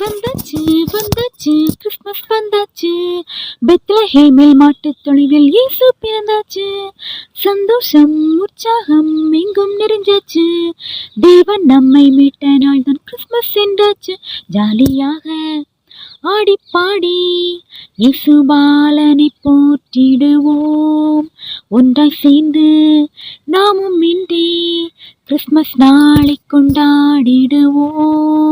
வந்தாச்சு வந்தாச்சு கிறிஸ்மஸ் வந்தாச்சு. பெத்லஹேமில் மாட்டு தொழுவில் இயேசு பிறந்தாச்சு. சந்தோஷம் உற்சாகம் எங்கும் நிறைஞ்சாச்சு. தேவன் நம்மை மீட்ட நாள் தான் கிறிஸ்மஸ் என்றாச்சு ஜாலியாக ஆடி பாடி இயேசு பாலனை போற்றிடுவோம். ஒன்றாய் சேர்ந்து நாமும் இன்றி கிறிஸ்மஸ் நாளை கொண்டாடிடுவோம்.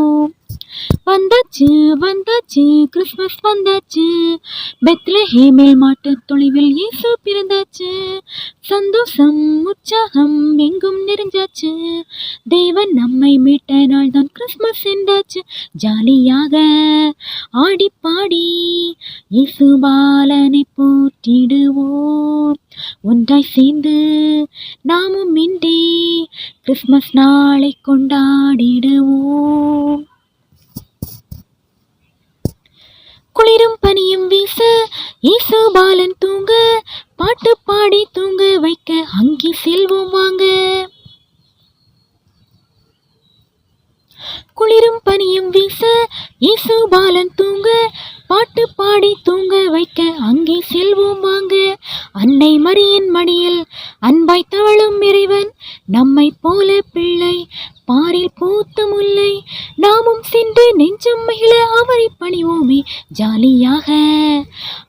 வந்தாச்சு வந்தாச்சு கிறிஸ்மஸ் வந்தாச்சு. பெத்லஹேமில் மாட்டுத் தொலைவில் இயேசு பிறந்தாச்சு. சந்தோஷம் உற்சாகம் எங்கும் நிறைஞ்சாச்சு. தேவன் நம்மை மீட்ட நாள் தான் கிறிஸ்மஸ் என்றாச்சு. ஜாலியாக ஆடி பாடி இயேசு பாலனை போற்றிடுவோம். ஒன்றாய் சேர்ந்து நாமும் இன்றி கிறிஸ்மஸ் நாளை கொண்டாடிடுவோம் குளிரும் பனியும் வீச இயேசு பாலன் தூங்க பாட்டு பாடி தூங்க வைக்க அங்கே செல்வோம் வாங்க. குளிரும் பனியும் வீச இயேசு பாலன் தூங்க பாட்டு பாடி தூங்க வைக்க அங்கே செல்வோம் வாங்க. அன்னை மரியின் மடியில் அன்பாய் தவழும் இறைவன் நம்மை போல பிள்ளை பாரில் பூத்த முல்லை நாமும் சென்று நெஞ்சம் மகிழ அவரை பணிவோமே ஜாலியாக.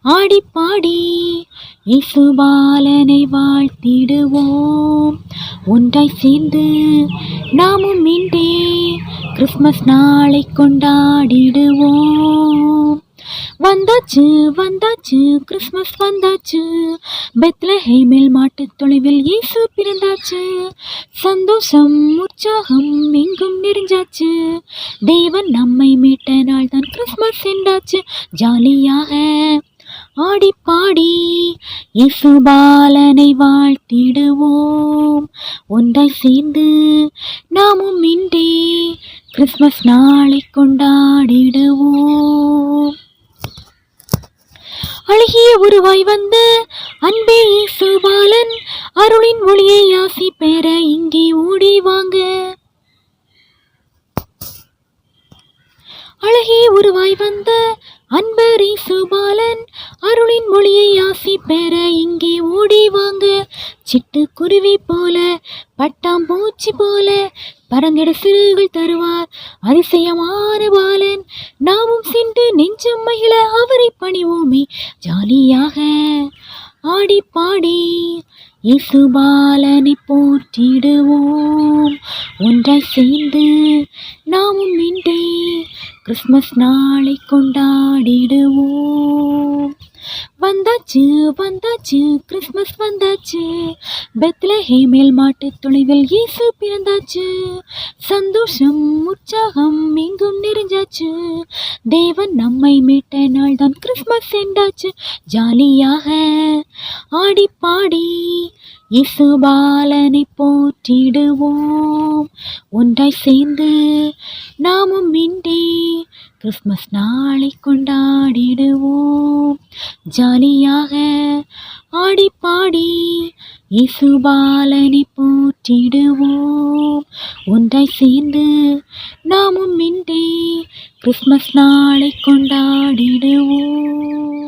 ஆடி பாடி இசுபாலனை வாழ்த்திடுவோம். ஒன்றாய் சேர்ந்து நாமும் இன்றே கிறிஸ்மஸ் நாளை கொண்டாடிடுவோம். வந்தாச்சு வந்தாச்சு கிறிஸ்மஸ் வந்தாச்சு. பெத்லஹேமில் மாட்டுத் தொலைவில் இயேசு பிறந்தாச்சு. சந்தோஷம் உற்சாகம் எங்கும் நெறிஞ்சாச்சு தேவன் நம்மை மீட்ட நாள் தான் கிறிஸ்மஸ் என்றாச்சு ஜாலியாக ஆடி பாடி இயேசு பாலனை வாழ்த்திடுவோம். ஒன்றாய் சேர்ந்து நாமும் இன்றே கிறிஸ்மஸ் நாளை கொண்டாடிடுவோம். அழகிய உருவாய் வந்த அன்பே இயேசு பாலன் அருளின் ஒளியை ஆசி பெற இங்கே ஓடி வாங்க. அழகே உருவாய் வந்த அன்பர் இயேசு அருளின் மொழியை ஆசி பெற இங்கே ஓடி வாங்க. சிட்டு குருவி போல பட்டாம்பூச்சி போல பரங்கிட சிறுகள் தருவார் அதிசயமான பாலன். நாமும் சென்று நெஞ்சம் மகிழ அவரை பணிவோமே ஜாலியாக. ஆடி பாடி இசு பாலனை போற்றிடுவோம். ஒன்றாய் சேர்ந்து நாமும் இன்றே கிறிஸ்மஸ் நாளை கொண்டாடிடுவோம். வந்தாச்சு வந்தாச்சு கிறிஸ்மஸ் வந்தாச்சு. பெத்லஹேமில் மாட்டு தொலைவில் இயேசு பிறந்தாச்சு. சந்தோஷம் உற்சாகம் எங்கும் நிறைஞ்சாச்சு. தேவன் நம்மை மீட்ட நாள் தான் கிறிஸ்மஸ் என்றாச்சு. ஜாலியாக ஆடி பாடி இசுபாலனை போற்றிடுவோம். ஒன்றாய் சேர்ந்து நாமும் இன்றே கிறிஸ்மஸ் நாளை கொண்டாடிடுவோம். ஜாலியாக ஆடி பாடி இசுபாலனை போற்றிடுவோம். ஒன்றாய் சேர்ந்து நாமும் இன்றே கிறிஸ்மஸ் நாளை கொண்டாடிடுவோம்.